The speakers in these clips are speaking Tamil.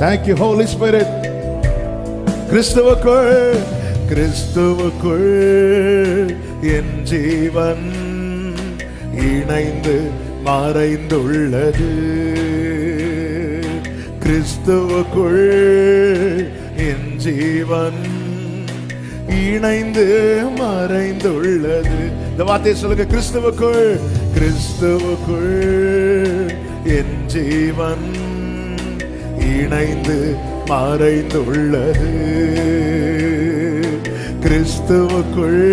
தேங்க்யூ ஹோலி ஸ்பிரிட் கிறிஸ்துவுக்குள் கிறிஸ்துவுக்குள் என் ஜீவன் இணைந்து மறைந்துள்ளது. கிறிஸ்துவுக்குள் என் ஜீவன் இணைந்து மறைந்துள்ளது. இந்த வார்த்தையை சொல்லுங்க கிறிஸ்துவுக்குள் கிறிஸ்துவுக்குள் என் ஜீவன் இணைந்து மறைந்துள்ளது கிறிஸ்துவுக்குள்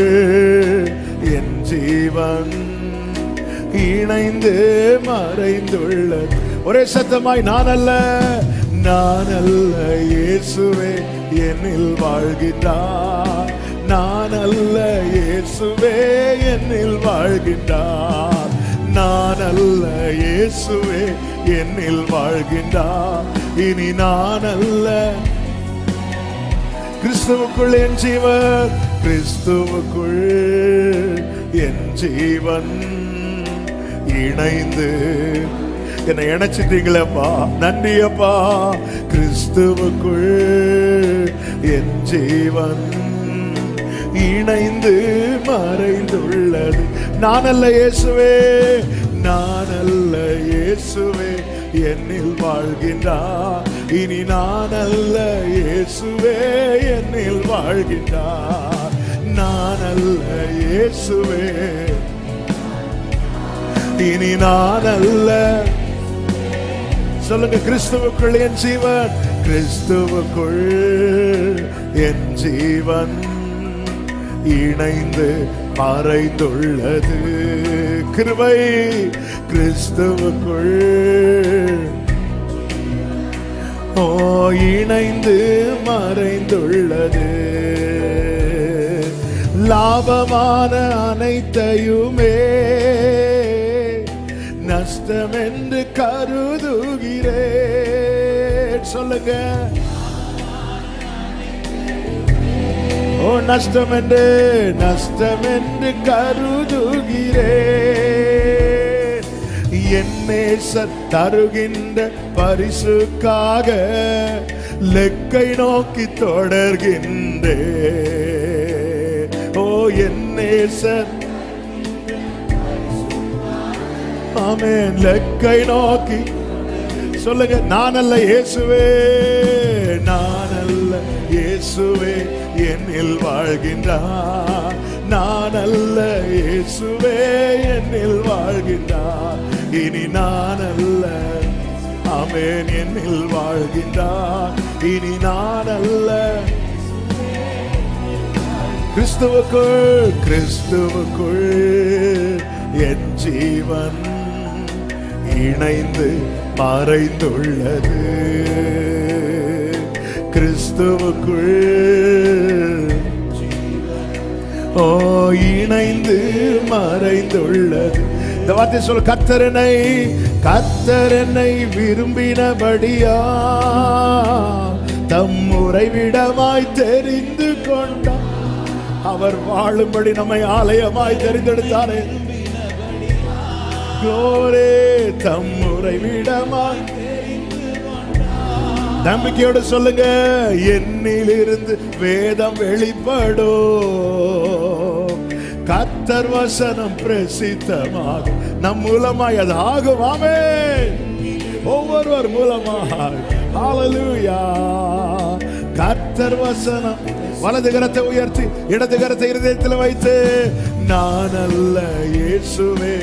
என் ஜீவன் இணைந்து மறைந்துள்ளது. ஒரே சத்தமாய் நான் அல்ல நான் அல்ல இயேசுவே என்னில் வாழ்கின்றார். நான் அல்ல இயேசுவே என்னில் வாழ்கின்றார். நான் அல்ல இயேசுவே என்னில் வாழ்கின்றார். இனி நான் அல்ல கிறிஸ்துவுக்குள் என் ஜீவன் கிறிஸ்துவுக்குள் என் ஜீவன். இணைந்து என்னை இணைச்சிட்டீங்களேப்பா. நன்றி அப்பா கிறிஸ்துவுக்குள் என் ஜீவன். இணைந்து மறைந்துள்ளது. நான் அல்ல இயேசுவே நான் இயேசுவே என்னில் வாழ்கின்றார். இனி நான் அல்ல இயேசுவே என்னில் வாழ்கின்றார். நான் அல்ல இயேசுவே. இனி நான் அல்ல. சொல்லுங்க கிறிஸ்துவுக்குள் என் ஜீவன். கிறிஸ்துவுக்குள் என் ஜீவன். இணைந்து மறைந்துள்ளது கிருவை கிறிஸ்துவுக்குள். ஓ இணைந்து மறைந்துள்ளது. லாபமான அனைத்தையுமே நஷ்டம் என்று கருதுகிறேன். சொல்லுங்க. ஓ நஷ்டம் என்று நஷ்டம் என்று கருதுகிறேன் தருகின்ற பரிசுக்காக லெக்கை நோக்கி தொடர்கின்றே. ஓ என் ஆமே ஆமென். லெக்கை நோக்கி. சொல்லுங்க நான் அல்ல இயேசுவே நான் அல்ல இயேசுவே என்னில் வாழ்கின்றார். நான் அல்ல இயேசுவே என்னில் வாழ்கின்றார். இனி நான் அல்ல அவன் என்னில் வாழ்கின்றார். இனி நான் அல்ல கிறிஸ்துவுக்குள் கிறிஸ்துவுக்குள் என் ஜீவன் இணைந்து மறைந்துள்ளது. கிறிஸ்துவுக்குள் ஓ இணைந்து மறைந்துள்ளது. இந்த வார்த்தை சொல்ல கத்தரனை கத்தரனை விரும்பினபடியா தம் உறைவிடமாய் தெரிந்து கொண்டார். அவர் வாழும்படி நம்மை ஆலயமாய் தெரிந்தெடுத்தாரே. கோரே தம் உறைவிடமாய் நம்பிக்கையோடு சொல்லுங்க. என்னிலிருந்து வேதம் வெளிப்படும். கத்தர் வசனம் பிரசித்தமாகும். நம் மூலமாய் அது ஆகும். ஆமே ஒவ்வொருவர் மூலமாக ஹalleluya கத்தர் வசனம். வலது கரத்தை உயர்த்தி இடது கரத்தை இருதயத்தில் வைத்து நான் அல்ல இயேசுவே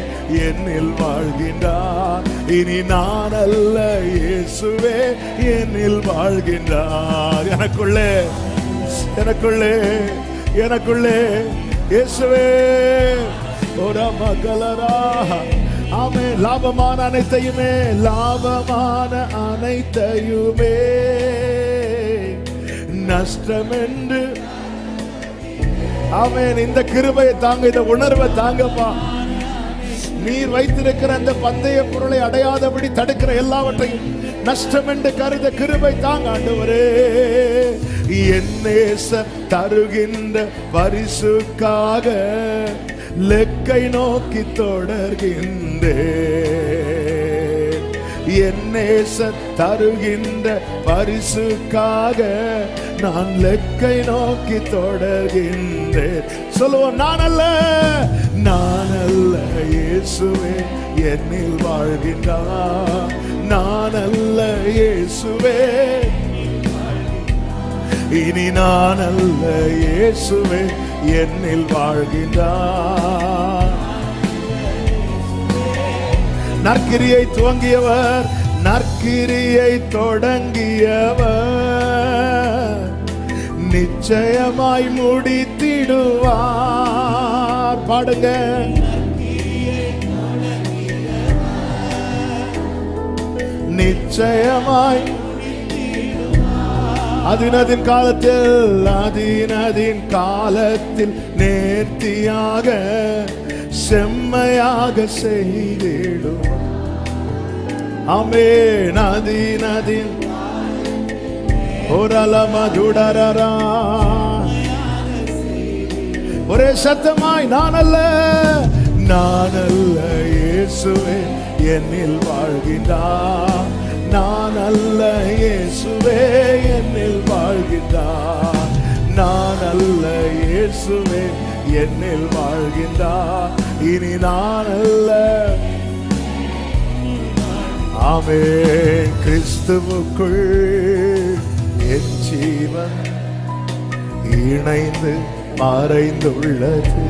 என்னில் வாழ்கின்றார். இனி நான் அல்ல இயேசுவே என்னில் வாழ்கின்றார். எனக்குள்ளே எனக்குள்ளே எனக்குள்ளே இயேசுவே ஒரு மகளரா ஆமே லாபமான அனைத்தையுமே லாபமான அனைத்தையுமே. நஷ்டம் என்று அவன் இந்த கிருபையை தாங்க இந்த உணர்வை தாங்கப்பா. நீர் வைத்திருக்கிற அந்த பந்தய பொருளை அடையாதபடி தடுக்கிற எல்லாவற்றையும் நஷ்டம் என்று கருத கிருபை தாங்க ஆண்டவரே. என்னேச தருகின்ற பரிசுக்காக லெக்கை நோக்கி தொடர்கின்றே என் நேசர் தருகின்ற பரிசுக்காக நான் லெக்கை நோக்கி தொடர்கின்றேன். சொல்லுவோம் நான் அல்ல நான் அல்ல இயேசுவே என்னில் வாழ்கின்றான் நான் அல்ல இயேசுவே இனி நான் அல்ல இயேசுவே என்னில் வாழ்கின்றான் நற்கிரியை துவங்கியவர் நற்கிரியை தொடங்கியவர். நிச்சயமாய் முடித்திடுவார். பாடுங்க. நிச்சயமாய் அதினதின் காலத்தில் அதினதின் காலத்தில் நேர்த்தியாக செம்மையாக செய்திடும். அமே நதி நதி. ஒரலமதுடரரா ஒரே சத்தமாய் நான் அல்ல நான் அல்ல இயேசுவே என்னில் வாழ்கின்றார் நான் அல்ல இயேசுவே என்னில் வாழ்கின்றார் நான் அல்ல இயேசுவே என்னில் வாழ்கின்றார் இனி நான் அல்ல ஆமே கிறிஸ்துவுக்குள் என் ஜீவன் இணைந்து மறைந்துள்ளது.